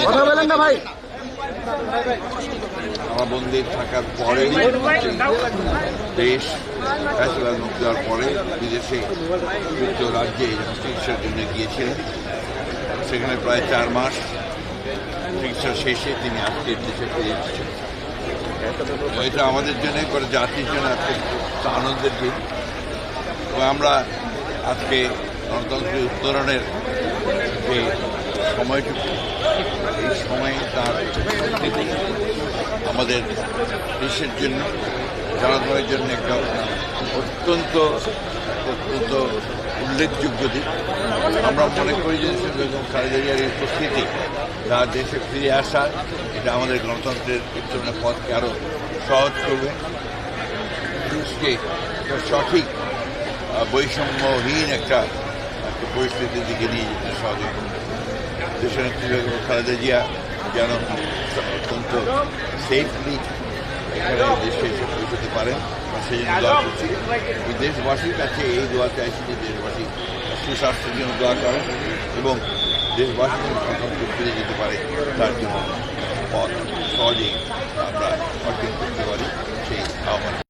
কথা বলেন না ভাই কারাবন্দী থাকার পরে দেশ ফ্যাসলা মুখ দেওয়ার পরে বিদেশে যুক্তরাজ্যে চিকিৎসার জন্য গিয়েছিলেন সেখানে প্রায় চার মাস চিকিৎসা শেষে তিনি আজকে দেশে এটা আমাদের জন্য করে, জাতির জন্য আজকে আনন্দের দিন। এবং আমরা আজকে গণতন্ত্রের উত্তরণের যে সময়টুকু, এই সময়ে তার আমাদের দেশের জন্য, জনগণের জন্য একটা অত্যন্ত অত্যন্ত উল্লেখযোগ্য দিক আমরা মনে করি যে বেগম খালেদা জিয়ার উপস্থিতি তার দেশে ফিরে আসা, এটা আমাদের গণতন্ত্রের উত্তরণের পথকে আরও সহজ করবে। একটা সঠিক বৈষম্যহীন একটা একটা পরিস্থিতির দিকে নিয়ে যেতে করবে। দেশের বেগম খালেদা জিয়া, যেন অত্যন্ত সেফলি এখানে দেশে এসে পৌঁছতে পারেন। সেই জন্য দোয়া করছি। দেশবাসীর কাছে এই দোয়া চাইছি যে দেশবাসী সুস্বাস্থ্যের জন্য দোয়া করেন এবং দেশবাসীকে সুসম্পদ ফিরে যেতে পারে তার জন্য পথ আমরা অর্জন করতে পারি সেই আহ্বান